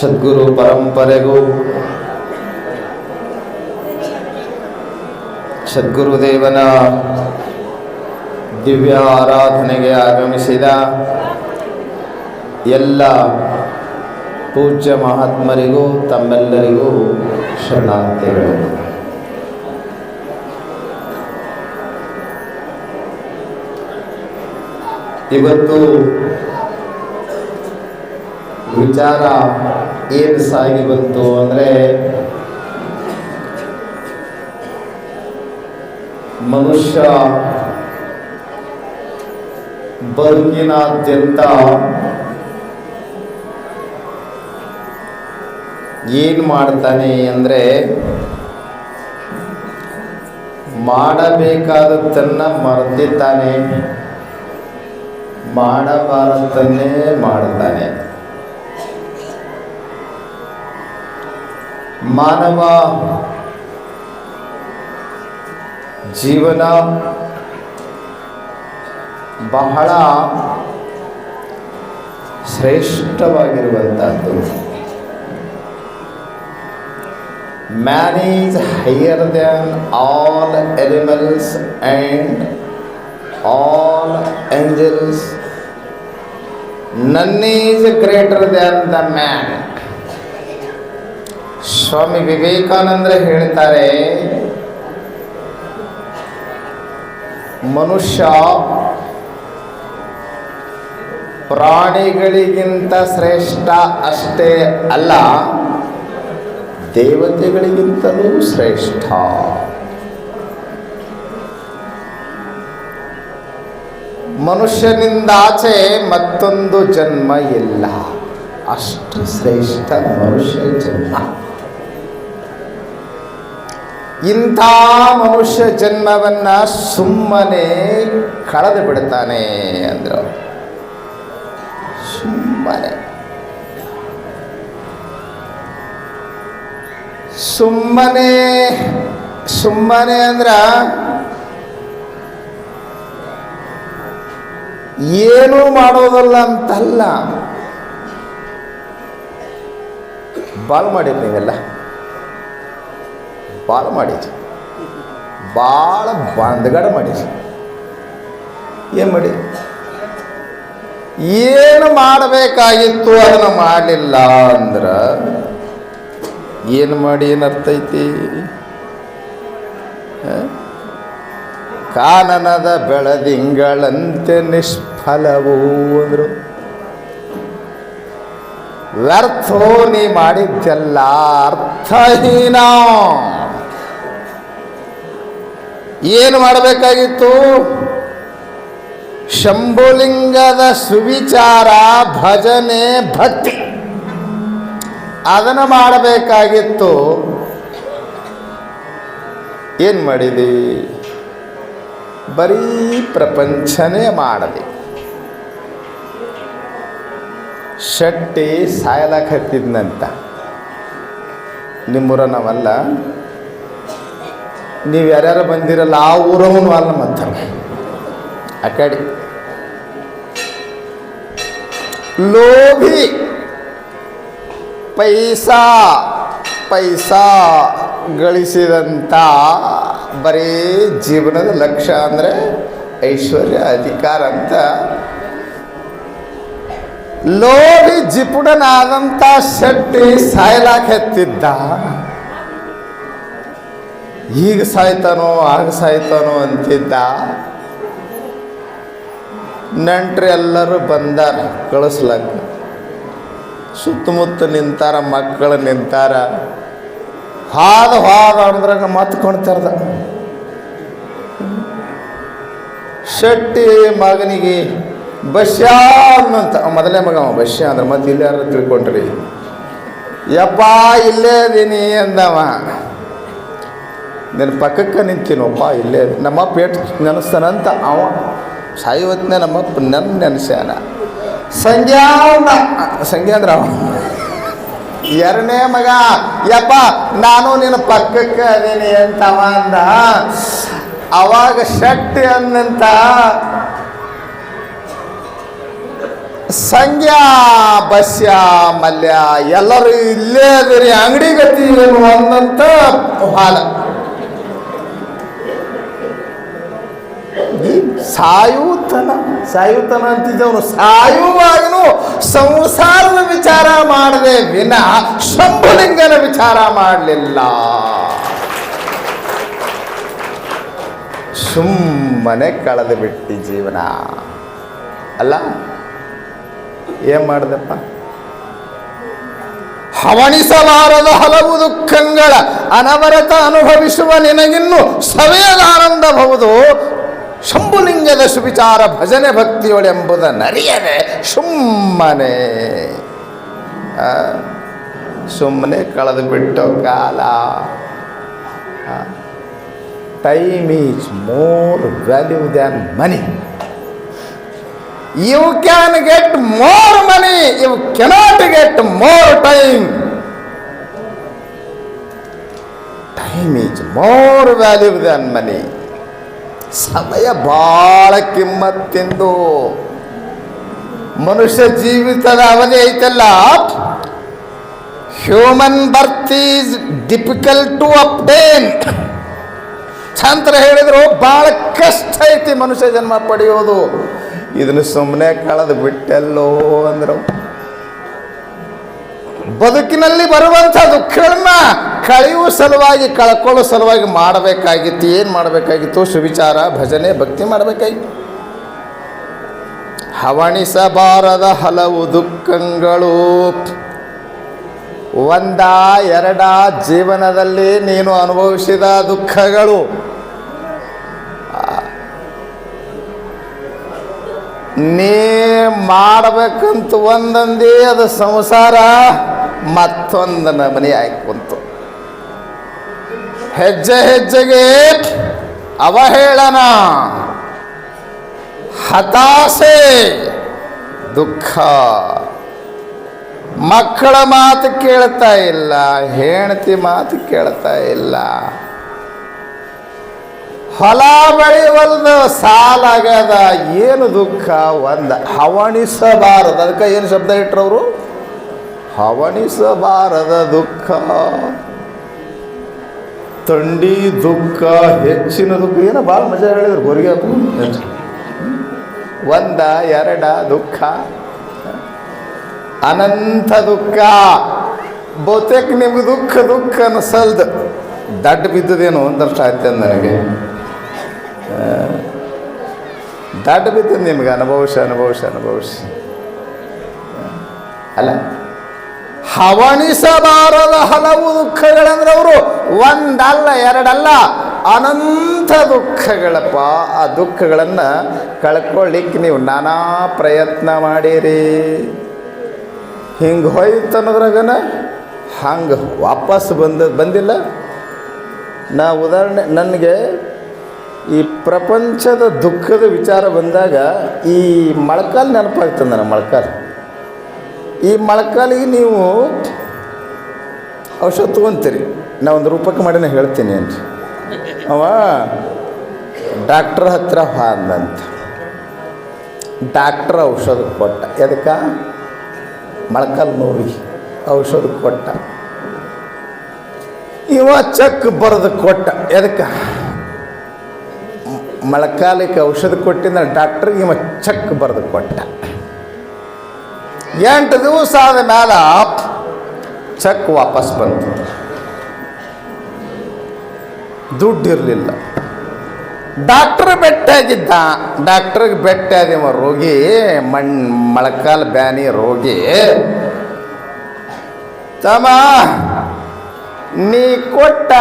ಸದ್ಗುರು ಪರಂಪರೆಗೂ. ಸದ್ಗುರುದೇವನ ದಿವ್ಯ ಆರಾಧನೆಗೆ ಆಗಮಿಸಿದ ಎಲ್ಲ ಪೂಜ್ಯ ಮಹಾತ್ಮರಿಗೂ ತಮ್ಮೆಲ್ಲರಿಗೂ ಶರಣಾರ್ಥಿಗಳು. ಇವತ್ತು ವಿಚಾರ ಏನು ಸಾಗಿ ಬಂತು ಅಂದರೆ ಮನುಷ್ಯ ಬದುಕಿನಾದ್ಯಂತ ಏನು ಮಾಡ್ತಾನೆ ಅಂದರೆ ಮಾಡಬೇಕಾದದ್ದನ್ನು ಮರೆತಿದ್ದಾನೆ ಮಾಡಬಾರದನ್ನೇ ಮಾಡ್ತಾನೆ. ಮಾನವ ಜೀವನ ಬಹಳ ಶ್ರೇಷ್ಠವಾಗಿರುವಂಥದ್ದು man is higher than all animals and all angels none is greater than the man Swami ವಿವೇಕಾನಂದರು ಹೇಳ್ತಾರೆ, ಮನುಷ್ಯ ಪ್ರಾಣಿಗಳಿಗಿಂತ ಶ್ರೇಷ್ಠ ಅಷ್ಟೇ ಅಲ್ಲ, ದೇವತೆಗಳಿಗಿಂತಲೂ ಶ್ರೇಷ್ಠ. ಮನುಷ್ಯನಿಂದಾಚೆ ಮತ್ತೊಂದು ಜನ್ಮ ಇಲ್ಲ. ಅಷ್ಟು ಶ್ರೇಷ್ಠ ಮನುಷ್ಯ ಜನ್ಮ. ಇಂಥ ಮನುಷ್ಯ ಜನ್ಮವನ್ನ ಸುಮ್ಮನೆ ಕಳೆದು ಬಿಡ್ತಾನೆ ಅಂದರು. ಸುಮ್ಮನೆ. ಸುಮ್ಮನೆ ಸುಮ್ಮನೆ ಅಂದ್ರ ಏನೂ ಮಾಡೋದಲ್ಲ ಅಂತಲ್ಲ. ಬಾಲ್ ಮಾಡಿರಿ ನೀವೆಲ್ಲ ಭಾಳ ಮಾಡಿರಿ ಭಾಳ ಬಂದ್ಗಡ ಮಾಡಿರಿ ಏನು ಮಾಡಿ ಏನು ಮಾಡಬೇಕಾಗಿತ್ತು ಅದನ್ನು ಮಾಡಲಿಲ್ಲ ಅಂದ್ರೆ ಏನು ಮಾಡಿ ಅರ್ಥ ಐತಿ? ಕಾನನದ ಬೆಳದಿಂಗಳಂತೆ ನಿಷ್ಫಲವು ಅಂದರು. ವ್ಯರ್ಥೋ ನೀ ಮಾಡಿದ್ದೆಲ್ಲ ಅರ್ಥಹೀನ. ಏನು ಮಾಡಬೇಕಾಗಿತ್ತು? ಶಂಭುಲಿಂಗದ ಸುವಿಚಾರ, ಭಜನೆ, ಭಕ್ತಿ. ಅದನ್ನು ಮಾಡಬೇಕಾಗಿತ್ತು. ಏನು ಮಾಡಿದಿ? ಬರೀ ಪ್ರಪಂಚನೇ ಮಾಡಿದೆ. ಶೆಟ್ಟಿ ಸಾಯಲಕ್ಕೆ ಹತ್ತಿದ್ನಂತ ನಿಮ್ಮೂರ ನಾವಲ್ಲ ನೀವು ಯಾರ್ಯಾರು ಬಂದಿರಲ್ಲ, ಆ ಊರವನು ಅಲ್ಲ ಮತ್ತೆ ಅಕಾಡಿ ಕಡೆ ಲೋಭಿ. ಪೈಸಾ. ಪೈಸಾ ಗಳಿಸಿದಂಥ ಬರೀ ಜೀವನದ ಲಕ್ಷ್ಯ ಅಂದರೆ ಐಶ್ವರ್ಯ ಅಧಿಕಾರ ಅಂತ. ಲೋಭಿ ಜಿಪುಡನಾದಂಥ ಶೆಟ್ಟಿ ಸಾಯ್ಲಾಕ್ ಹೆತ್ತಿದ್ದ. ಈಗ ಸಾಯ್ತಾನೋ, ಆಗ ಸಾಯ್ತಾನೋ ಅಂತಿದ್ದ. ನೆಂಟ್ರು ಎಲ್ಲರೂ ಬಂದಾರ, ಕಳಿಸ್ಲಕ್ಕ. ಸುತ್ತಮುತ್ತ ನಿಂತಾರ, ಮಕ್ಕಳು ನಿಂತಾರ. ಹಾದ ಹಾದ ಅಂದ್ರಾಗ ಮತ್ತೆ ಕೊಣ್ತಾರ್ದ. ಶೆಟ್ಟಿ ಮಗನಿಗೆ, ಬಶ್ಯ ಅಂತ ಮೊದಲೇ ಮಗ ಬಶ್ಯ ಅಂದ್ರೆ ಮತ್ತೆ ಇಲ್ಲಿ ತಿಳ್ಕೊಂಡ್ರಿ. ಯಪ್ಪ, ಇಲ್ಲೇ ಅದೀನಿ ಅಂದವ. ನಿನ್ನ ಪಕ್ಕಕ್ಕೆ ನಿಂತೀನಪ್ಪ ಇಲ್ಲೇ ನಮ್ಮ ಪೇಟ್ ನೆನೆಸ್ತಾನಂತ ಅವ ಸಾಯುವತ್ನೇ ನಮ್ಮಪ್ಪ ನನ್ನ ನೆನೆಸ್ಯಾನ. ಅಂದ ಸಂಜೆ ಅಂದ್ರೆ ಅವ. ಎರಡನೇ ಮಗ. ಯಪ್ಪ, ನಾನು ನಿನ್ನ ಪಕ್ಕಕ್ಕೆ ಅದೀನಿ ಅಂತವ ಅಂದ. ಅವಾಗ ಶಕ್ತಿ ಅಂದಂತ ಸಂಜ್ಞಾ ಬಸ್ಯ, ಮಲ್ಯ, ಎಲ್ಲರೂ ಇಲ್ಲೇ ಅದಿರಿ ಅಂಗಡಿ ಗತಿ ಅಂದಂತ ಹಾಲ. ಸಾಯುತನ. ಸಾಯುತನ ಅಂತಿದ್ದವನು. ಸಾಯುವಾಗನು ಸಂಸಾರದ ವಿಚಾರ ಮಾಡದೆ ವಿನ ಶಂಭುಲಿಂಗನ ವಿಚಾರ ಮಾಡಲಿಲ್ಲ. ಸುಮ್ಮನೆ ಕಳೆದು ಬಿಟ್ಟಿ ಜೀವನ. ಅಲ್ಲ? ಏನ್ ಮಾಡ್ದಪ್ಪ? ಹವಣಿಸಲಾರದ ಹಲವು ದುಃಖಗಳ ಅನವರತ ಅನುಭವಿಸುವ ನಿನಗಿನ್ನು ಸವೆಯದಾನಂದಬಹುದು ಶಂಭುಲಿಂಗದ ಸುವಿಚಾರ ಭಜನೆ ಭಕ್ತಿಯೊಳೆಂಬುದ ನರಿಯದೆ ಸುಮ್ಮನೆ. ಸುಮ್ಮನೆ ಕಳೆದು ಬಿಟ್ಟು ಕಾಲ time is more value than money you can get more money you cannot get more time time is more value than money ಸಮಯ ಭಾಳ ಕಿಮ್ಮತ್ತೆಂದು ಮನುಷ್ಯ ಜೀವಿತದ ಅವಧಿ ಐತಲ್ಲ? Human birth is difficult to obtain ಶಾಂತರ ಹೇಳಿದ್ರು ಭಾಳ ಕಷ್ಟ ಐತಿ ಮನುಷ್ಯ ಜನ್ಮ ಪಡೆಯೋದು. ಇದನ್ನು ಸುಮ್ಮನೆ ಕಳೆದು ಬಿಟ್ಟೆಲ್ಲೋ ಅಂದ್ರು. ಬದುಕಿನಲ್ಲಿ ಬರುವಂಥ ದುಃಖಗಳನ್ನ ಕಳೆಯುವ ಸಲುವಾಗಿ, ಕಳ್ಕೊಳ್ಳೋ ಸಲುವಾಗಿ ಮಾಡಬೇಕಾಗಿತ್ತು. ಏನು ಮಾಡಬೇಕಾಗಿತ್ತು? ಸುವಿಚಾರ, ಭಜನೆ, ಭಕ್ತಿ ಮಾಡಬೇಕಾಗಿತ್ತು. ಹವಣಿಸಬಾರದ ಹಲವು ದುಃಖಗಳು. ಒಂದ ಎರಡ ಜೀವನದಲ್ಲಿ ನೀನು ಅನುಭವಿಸಿದ ದುಃಖಗಳು. ನೀ ಮಾಡಬೇಕಂತ ಒಂದಂದೇ ಅದು ಸಂಸಾರ. ಮತ್ತೊಂದು ನಮನೆ ಆಗಿ ಕುಂತು ಹೆಜ್ಜೆ ಹೆಜ್ಜೆಗೆ ಅವಹೇಳನ ಹತಾಶೆ ದುಃಖ. ಮಕ್ಕಳ ಮಾತು ಕೇಳ್ತಾ ಇಲ್ಲ, ಹೆಂಡತಿ ಮಾತು ಕೇಳ್ತಾ ಇಲ್ಲ. ಹೊಲ ಬೆಳೆವಲ್ದು ಸಾಲಾಗದ ಏನು ದುಃಖ? ಒಂದ ಹವಣಿಸಬಾರದು. ಅದಕ್ಕೆ ಏನು ಶಬ್ದ ಇಟ್ರವರು ಹವಣಿಸಬಾರದ ದುಃಖ. ತಂಡಿ ದುಃಖ, ಹೆಚ್ಚಿನ ದುಃಖ. ಏನೋ ಭಾಳ ಮಜಾ ಹೇಳಿದ್ರು ಗೊರಿಗೆ ಒಂದ, ಎರಡ, ದುಃಖ. ಅನಂತ ದುಃಖ. ಬಹುತೇಕ ನಿಮ್ಗೆ ದುಃಖ ದುಃಖ ಅನಿಸಲ್ದು. ದಡ್ಡ ಬಿದ್ದದೇನು ಒಂದಷ್ಟು ಆಯ್ತು ನನಗೆ. ದಡ್ಡ ಬಿದ್ದದ ನಿಮ್ಗೆ ಅನುಭವಶ ಅನುಭವಶ ಅನುಭವಿಸಿ. ಅಲ್ಲ ಹವಣಿಸಬಾರದ ಹಲವು ದುಃಖಗಳಂದ್ರೆ ಅವರು ಒಂದಲ್ಲ, ಎರಡಲ್ಲ, ಅನಂತ ದುಃಖಗಳಪ್ಪ. ಆ ದುಃಖಗಳನ್ನು ಕಳ್ಕೊಳ್ಳಿಕ್ಕೆ ನೀವು ನಾನಾ ಪ್ರಯತ್ನ ಮಾಡಿರಿ. ಹಿಂಗೆ ಹೋಯ್ತು ಅನ್ನೋದ್ರಾಗನ ಹಂಗೆ ವಾಪಸ್ ಬಂದ, ಬಂದಿಲ್ಲ. ನಾ ಉದಾಹರಣೆ, ನನಗೆ ಈ ಪ್ರಪಂಚದ ದುಃಖದ ವಿಚಾರ ಬಂದಾಗ ಈ ಮೊಳಕಾಲು ನೆನಪಾಗ್ತದೆ ನನ್ನ ಮೊಳಕಾಲು. ಈ ಮೊಳಕಾಲಿಗೆ ನೀವು ಔಷಧ ತೊಗೊಂತೀರಿ. ನಾ ಒಂದು ರೂಪಕ್ಕೆ ಮಾಡಿನ ಹೇಳ್ತೀನಿ ಅಂತ ಅವ ಡಾಕ್ಟ್ರ್ ಹತ್ರ ಹಾಂದಂತ ಡಾಕ್ಟ್ರ್ ಔಷಧ ಕೊಟ್ಟ. ಎದಕ್ಕೆ? ಮೊಳಕಾಲು ನೋವಿಗೆ ಔಷಧ ಕೊಟ್ಟ. ಇವ ಚೆಕ್ ಬರೆದು ಕೊಟ್ಟ. ಎದಕ್ಕೆ? ಮೊಳಕಾಲಕ್ಕೆ ಔಷಧ ಕೊಟ್ಟಿದ್ದ ಡಾಕ್ಟ್ರಿಗೆ ಇವ ಚೆಕ್ ಬರೆದು ಕೊಟ್ಟ. ಎಂಟು ದಿವಸ ಆದ ಮೇಲೆ ಚೆಕ್ ವಾಪಸ್ ಬಂತು. ದುಡ್ಡಿರಲಿಲ್ಲ. ಡಾಕ್ಟ್ರ್ ಬೆಟ್ಟಾಗಿದ್ದ. ಡಾಕ್ಟ್ರಿಗೆ ಬೆಟ್ಟಾದಿವ ರೋಗಿ, ಮಣ್, ಮೊಳಕಾಲು ಬ್ಯಾನಿ ರೋಗಿ, ತಮ್ಮ, ನೀ ಕೊಟ್ಟ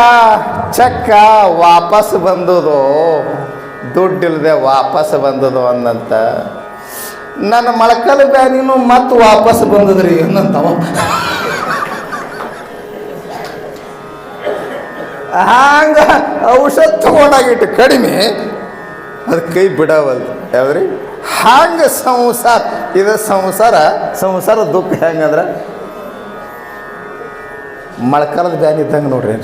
ಚಕ್ಕ ವಾಪಸ್ ಬಂದದು ದುಡ್ಡಿಲ್ಲದೆ ವಾಪಸ್ ಬಂದದು ಅಂದಂತ ನನ್ನ ಮಳಕಲ್ ಬ್ಯಾನಿನೂ ಮತ್ತೆ ವಾಪಸ್ ಬಂದದ್ರಿ ಅನ್ನಂತವ. ಹಂಗ ಔಷಧ ತಗೊಂಡಾಗಿಟ್ಟು ಕಡಿಮೆ, ಅದು ಕೈ ಬಿಡವಲ್ದು, ಯಾವ್ದ್ರಿ? ಹಂಗೆ ಸಂಸಾರ, ಇದು ಸಂಸಾರ ಸಂಸಾರ ದುಃಖ ಹೆಂಗಂದ್ರೆ? ಮೊಳಕಾಲದ ಬ್ಯಾನಿ ಇದ್ದಂಗೆ ನೋಡ್ರಿ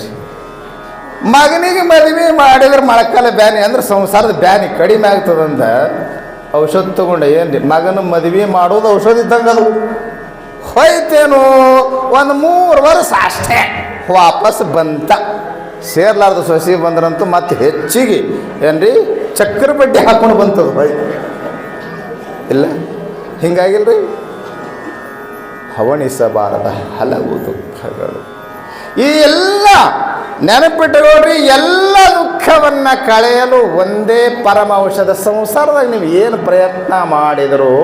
ಮಗನಿಗೆ ಮದುವೆ ಮಾಡಿದ್ರೆ ಮೊಳಕಾಲ ಬ್ಯಾನಿ, ಅಂದ್ರೆ ಸಂಸಾರದ ಬ್ಯಾನಿ ಕಡಿಮೆ ಆಗ್ತದಂದ. ಔಷಧ ತಗೊಂಡೆ ಏನು ಮಗನ ಮದುವೆ ಮಾಡೋದು ಔಷಧ ಇದ್ದಂಗೆ ಅದು. ಹೋಯ್ತೇನು, ಒಂದು ಮೂರು ವರ್ಷ ಅಷ್ಟೇ ವಾಪಸ್ ಬಂತ. ಸೇರ್ಲಾರ್ದು ಸೊಸಿ ಬಂದ್ರಂತೂ ಮತ್ತೆ ಹೆಚ್ಚಿಗೆ, ಏನ್ರಿ? ಚಕ್ರ ಬಡ್ಡಿ ಹಾಕೊಂಡು ಬಂತದು. ಹೋಯ್ತು ಇಲ್ಲ? ಹಿಂಗಾಗಿಲ್ರಿ? ಹವಣಿಸಬಾರದ ಹಲವು ದುಃಖಗಳು. ಈ ಎಲ್ಲ ನೆನಪಿಟ್ಟುಕೊಳ್ರಿ ಎಲ್ಲ ದುಃಖವನ್ನು ಕಳೆಯಲು ಒಂದೇ ಪರಮ ಔಷಧ ಸಂಸಾರದಾಗ ನೀವು ಏನು ಪ್ರಯತ್ನ ಮಾಡಿದರೂ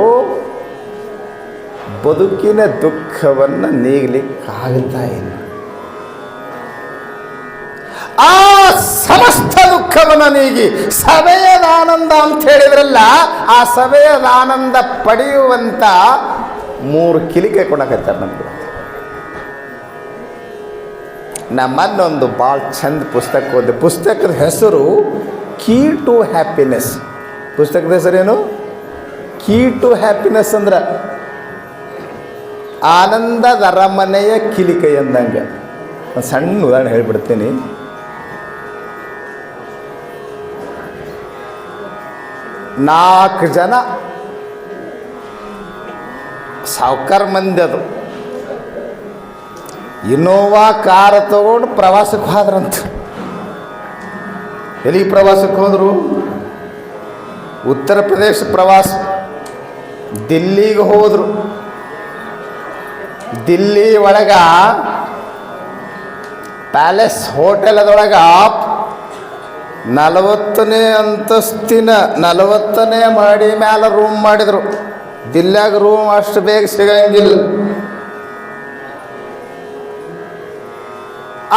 ಬದುಕಿನ ದುಃಖವನ್ನು ನೀಗ್ಲಿಕ್ಕಾಗುತ್ತಾ ಇಲ್ಲ. ಆ ಸಮಸ್ತ ದುಃಖವನ್ನು ನೀಗಿ ಸಭೆಯದ ಆನಂದ ಅಂತ ಹೇಳಿದ್ರಲ್ಲ, ಆ ಸಭೆಯದ ಆನಂದ ಪಡೆಯುವಂತ ಮೂರು ಕಿಲಿಕೆ ಕೊಡಕತ್ತಾರೆ ನಮ್ಗೆ. ನಮ್ಮನ್ನೊಂದು ಭಾಳ ಚಂದ ಪುಸ್ತಕ ಓದಿ. ಪುಸ್ತಕದ ಹೆಸರು ಕೀ ಟು ಹ್ಯಾಪಿನೆಸ್. ಪುಸ್ತಕದ ಹೆಸರೇನು? ಕೀ ಟು ಹ್ಯಾಪಿನೆಸ್ ಅಂದ್ರೆ ಆನಂದದ ಅರಮನೆಯ ಕಿಲಿಕೈ ಅಂದಂಗೆ ಒಂದು ಸಣ್ಣ ಉದಾಹರಣೆ ಹೇಳ್ಬಿಡ್ತೀನಿ. ನಾಲ್ಕು ಜನ ಸಾವ್ಕಾರ ಮಂದಿ ಅದು. ಇನೋವಾ ಕಾರ್ ತಗೊಂಡು ಪ್ರವಾಸಕ್ಕೆ ಹೋದ್ರಂತ. ಎಲ್ಲಿಗೆ ಪ್ರವಾಸಕ್ಕೆ ಹೋದರು? ಉತ್ತರ ಪ್ರದೇಶ ಪ್ರವಾಸ. ದಿಲ್ಲಿಗೆ ಹೋದರು. ದಿಲ್ಲಿ ಒಳಗ ಪ್ಯಾಲೇಸ್ ಹೋಟೆಲದೊಳಗ ನಲವತ್ತನೇ ಅಂತಸ್ತಿನ ನಲವತ್ತನೇ ಮಾಡಿ ಮ್ಯಾಲೆ ರೂಮ್ ಮಾಡಿದರು. ದಿಲ್ಲಾಗ ರೂಮ್ ಅಷ್ಟು ಬೇಗ ಸಿಗಂಗಿಲ್ಲ.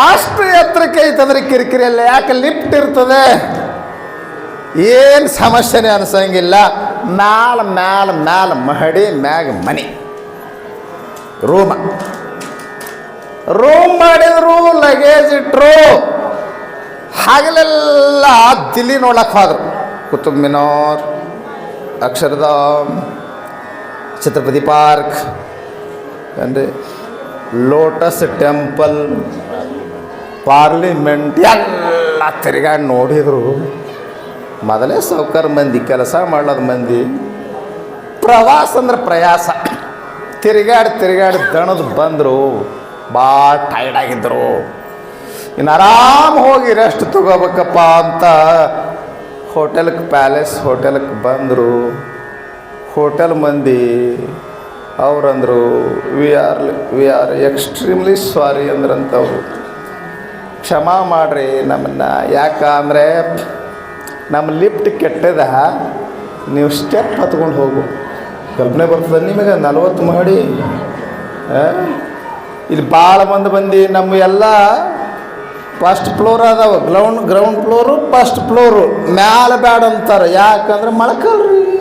ಅಷ್ಟು ಎತ್ತರಕ್ಕೆ ಐತಂದ್ರೆ ಕಿರಿಕಿರಿ ಅಲ್ಲ. ಯಾಕೆ ಲಿಫ್ಟ್ ಇರ್ತದೆ? ಏನು ಸಮಸ್ಯೆನೇ ಅನ್ಸಂಗಿಲ್ಲ. ಮ್ಯಾಲ ಮ್ಯಾಲ ಮ್ಯಾಲ ಮಹಡಿ, ಮ್ಯಾಗ ಮನೆ. ರೂಮ. ರೂಮ್ ಮಾಡಿದ್ರು ಲಗೇಜ್ ಇಟ್ರು. ಹಗಲೆಲ್ಲ ದಿಲ್ಲಿ ನೋಡಕ್ಕೆ ಹೋದ್ರು. ಕುತುಬ್ ಮಿನಾರ್, ಅಕ್ಷರಧಾಮ್, ಛತ್ರಪತಿ ಪಾರ್ಕ್ ಅಂದರೆ ಲೋಟಸ್ ಟೆಂಪಲ್ ಪಾರ್ಲಿಮೆಂಟ್ ಎಲ್ಲ ತಿರುಗಾಡಿ ನೋಡಿದರು. ಮೊದಲೇ ಸೌಕರ್ ಮಂದಿ, ಕೆಲಸ ಮಾಡೋದು ಮಂದಿ, ಪ್ರವಾಸ ಅಂದ್ರೆ ಪ್ರಯಾಸ. ತಿರುಗಾಡಿ ತಿರುಗಾಡಿ ದಣದು ಬಂದರು ಭಾಳ ಟೈರ್ಡ್ ಆಗಿದ್ದರು ಇನ್ನು ಆರಾಮ ಹೋಗಿ ರೆಸ್ಟ್ ತಗೋಬೇಕಪ್ಪ ಅಂತ ಹೋಟೆಲ್ಗೆ ಪ್ಯಾಲೇಸ್ ಹೋಟೆಲ್ಗೆ ಬಂದರು. ಹೋಟೆಲ್ ಮಂದಿ ಅವ್ರಂದರು we are we are extremely sorry ಅಂದ್ರಂತವ್ರು. ಕ್ಷಮಾ ಮಾಡ್ರಿ ನಮ್ಮನ್ನು. ಯಾಕಂದರೆ ನಮ್ಮ ಲಿಫ್ಟ್ ಕೆಟ್ಟದ, ನೀವು ಸ್ಟೆಪ್ ಹತ್ಕೊಂಡು ಹೋಗು. ಕಲ್ಪನೆ ಬರ್ತದೆ ನಿಮಗೆ, ನಲ್ವತ್ತು ಮಾಡಿ? ಇಲ್ಲಿ ಭಾಳ ಮಂದಿ ಬಂದು, ನಮ್ಮ ಎಲ್ಲ ಫಸ್ಟ್ ಫ್ಲೋರ್ ಅದಾವ. Ground ground floor first floor ಮ್ಯಾಲೆ ಬ್ಯಾಡ ಅಂತಾರೆ. ಯಾಕಂದ್ರೆ ಮೊಳಕಲ್ರಿ.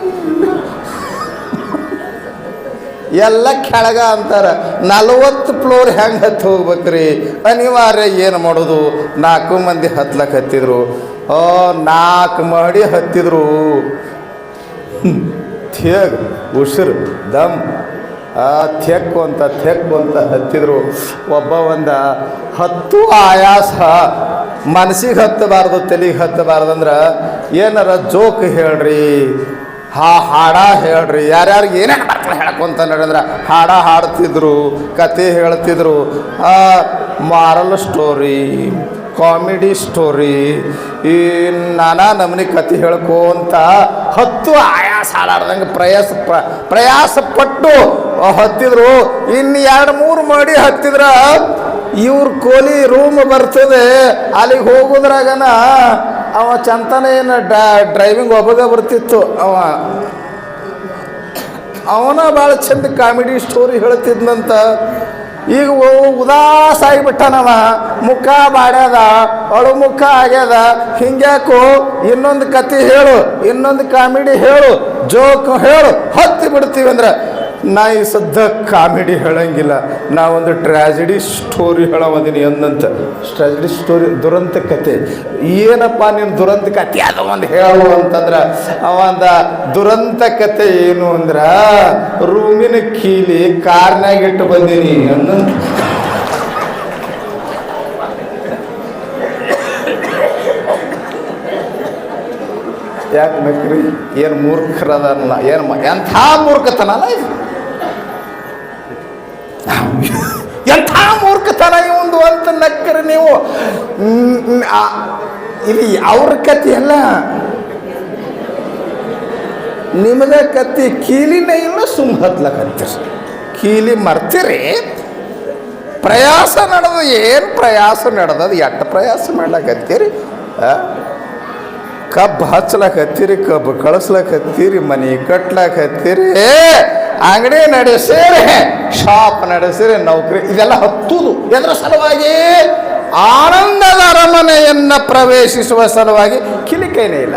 ಎಲ್ಲ ಕೆಳಗ ಅಂತಾರೆ, ನಲವತ್ತು ಫ್ಲೋರ್ ಹೆಂಗೆ ಹತ್ತಿ ಹೋಗ್ಬೇಕ್ರಿ? ಅನಿವಾರ್ಯ ಏನು ಮಾಡೋದು? ನಾಲ್ಕು ಮಂದಿ ಹತ್ಲಕ್ಕೆ ಹತ್ತಿದ್ರು. ಓ, ನಾಲ್ಕು ಮಹಡಿ ಹತ್ತಿದ್ರು. ಥೇಗ್, ಉಸಿರು, ದಮ್. ಆ ಥೆಕ್ಕು ಅಂತ ಥೆಕ್ಕು ಅಂತ ಹತ್ತಿದ್ರು. ಒಬ್ಬ ಒಂದ, ಹತ್ತು ಆಯಾಸ. ಮನಸ್ಸಿಗೆ ಹತ್ತಬಾರ್ದು, ತಲೆಗೆ ಹತ್ತಬಾರ್ದು ಅಂದ್ರೆ, ಏನಾರ ಜೋಕ್ ಹೇಳ್ರಿ. ಹಾ, ಹಾಡ ಹೇಳ್ರಿ. ಯಾರ್ಯಾರಿಗೆ ಏನೇನು ಬರ್ತದೆ ಹೇಳ್ಕೊಂತ ನಡೆದ್ರೆ, ಹಾಡ ಹಾಡ್ತಿದ್ರು ಕತೆ ಹೇಳ್ತಿದ್ರು. ಮಾರಲ್ ಸ್ಟೋರಿ ಕಾಮಿಡಿ ಸ್ಟೋರಿ ಈ ನಾನಾ ನಮನಿ ಕತೆ ಹೇಳ್ಕೊಂತ ಹತ್ತು ಆಯಾಸ ಹಾಡಾಡ್ದಂಗೆ ಪ್ರಯಾಸ, ಪ್ರ- ಪ್ರಯಾಸ ಪಟ್ಟು ಹತ್ತಿದ್ರು. ಇನ್ನು ಎರಡು ಮೂರು ಮಾಡಿ ಹತ್ತಿದ್ರ, ಇವ್ರ ಕೋಲಿ ರೂಮ್ ಬರ್ತದೆ. ಅಲ್ಲಿಗೆ ಹೋಗೋದ್ರಾಗನ ಅವ ಚಂತನ ಏನು ಡ್ರೈವಿಂಗ್ ಒಬ್ಬಗ ಬರ್ತಿತ್ತು. ಅವ ಅವನ ಭಾಳ ಚಂದ ಕಾಮಿಡಿ ಸ್ಟೋರಿ ಹೇಳ್ತಿದ್ನಂತ. ಈಗ ಉದಾಸ ಆಗಿಬಿಟ್ಟನವ. ಮುಖ ಬಾಡ್ಯದ, ಅಳು ಮುಖ ಆಗ್ಯದ. ಹಿಂಗ್ಯಾಕು, ಇನ್ನೊಂದು ಕತೆ ಹೇಳು, ಇನ್ನೊಂದು ಕಾಮಿಡಿ ಹೇಳು ಜೋಕ್ ಹೇಳು, ಹತ್ತಿ ಬಿಡ್ತೀವಿ ಅಂದ್ರೆ ನಾ ಈ ಸದ್ದ ಕಾಮಿಡಿ ಹೇಳಂಗಿಲ್ಲ. ನಾ ಒಂದು ಟ್ರ್ಯಾಜಿಡಿ ಸ್ಟೋರಿ ಹೇಳೋದಿನಿ ಅಂದಂತ. ಟ್ರ್ಯಾಜಿಡಿ ಸ್ಟೋರಿ ದುರಂತ ಕತೆ. ಏನಪ್ಪ ನೀನು ದುರಂತ ಕತೆ? ಅದು ಒಂದು ಹೇಳು ಅಂತಂದ್ರೆ, ಅವಂದ ದುರಂತ ಕತೆ ಏನು ಅಂದ್ರೆ, ರೂಮಿನ ಕೀಲಿ ಕಾರ್ನಾಗ ಇಟ್ಟು ಬಂದೀನಿ ಅನ್ನಂತ. ಯಾಕೆ ನಕ್ರಿ ಏನು ಮೂರ್ಖರದಲ್ಲ, ಏನು ಎಂಥ ಮೂರ್ಖತನ ಅಲ್ಲ ಇದು? ಎಂಥ ಮೂರ್ಖತನ ಇವೊಂದು ಅಂತ ನಕ್ಕರೆ ನೀವು? ಇಲ್ಲಿ ಅವ್ರ ಕತೆ ಅಲ್ಲ. ನಿಮ್ಮದ ಕತ್ತಿ ಕೀಲಿನ ಇಲ್ಲ ಸುಮ್ ಹತ್ಲಕತ್ತೀರಿ ಕೀಲಿ ಮರ್ತೀರಿ ಪ್ರಯಾಸ ನಡೆದು ಏನು ಪ್ರಯಾಸ ನಡೆದದು? ಎಟ್ಟ ಪ್ರಯಾಸ ಮಾಡ್ಲಕತ್ತೀರಿ? ಕಬ್ಬು ಹಚ್ಲಕತ್ತೀರಿ ಕಬ್ಬು ಕಳಿಸ್ಲಕತ್ತೀರಿ, ಮನೆ ಕಟ್ಲಕತ್ತೀರಿ. ಅಂಗಡಿ ನಡೆಸಿರಿ ಶಾಪ್ ನಡೆಸಿರಿ ನೌಕರಿ, ಇದೆಲ್ಲ ಹತ್ತುದು. ಎದರ ಸಲುವಾಗಿ ಆನಂದದ ಅರಮನೆಯನ್ನು ಪ್ರವೇಶಿಸುವ ಸಲುವಾಗಿ ಕಿಲಿಕೈನೇ ಇಲ್ಲ.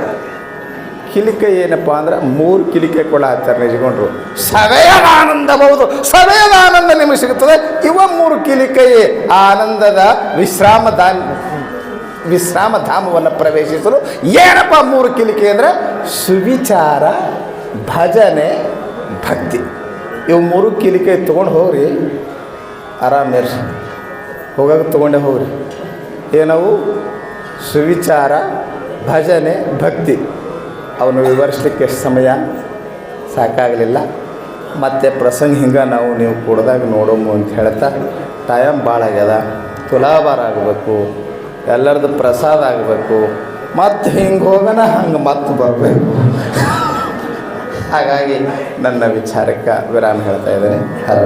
ಕಿಲಿಕೆ ಏನಪ್ಪ ಅಂದ್ರೆ ಮೂರು ಕಿಲಿಕೆ ಕೊಡಾತಾರೆ ನಿಜಗೊಂಡ್ರು. ಸವೆಯದ ಆನಂದ ಬಹುದು ಸವೆಯದ ಆನಂದ ನಿಮಗೆ ಸಿಗುತ್ತದೆ. ಇವ ಮೂರು ಕಿಲಿಕೆಯೇ ಆನಂದದ ವಿಶ್ರಾಮ ಧಾಮ, ವಿಶ್ರಾಮ ಧಾಮವನ್ನು ಪ್ರವೇಶಿಸಲು ಏನಪ್ಪ ಮೂರು ಕಿಲಿಕೆ ಅಂದರೆ? ಸುವಿಚಾರ, ಭಜನೆ ಭಕ್ತಿ ಇವು ಮೂರು ಕೀಲಿಕಾಯಿ ತೊಗೊಂಡು ಹೋಗ್ರಿ ಆರಾಮಿರ್ರಿ ಹೋಗಾಗ ತೊಗೊಂಡೇ ಹೋಗ್ರಿ. ಏನವು ಸುವಿಚಾರ, ಭಜನೆ, ಭಕ್ತಿ ಅವನು ವಿವರಿಸ್ಲಿಕ್ಕೆ ಸಮಯ? ಸಾಕಾಗಲಿಲ್ಲ. ಮತ್ತು ಪ್ರಸಂಗ ಹಿಂಗೆ ನಾವು ನೀವು ಕೊಡ್ದಾಗ ನೋಡೋಮು ಅಂತ ಹೇಳ್ತಾ, ಟೈಮ್ ಭಾಳ ಆಗ್ಯದ. ತುಲಾಭಾರ ಆಗಬೇಕು ಎಲ್ಲರದ್ದು ಪ್ರಸಾದ ಆಗಬೇಕು. ಮತ್ತು ಹಿಂಗೆ ಹೋಗೋಣ ಹಂಗೆ ಮತ್ತೆ ಬರಬೇಕು. ಹಾಗಾಗಿ ನನ್ನ ವಿಚಾರಕ್ಕೆ ವಿರಾಮ ಹೇಳ್ತಾ ಇದ್ದೇನೆ. ಹರ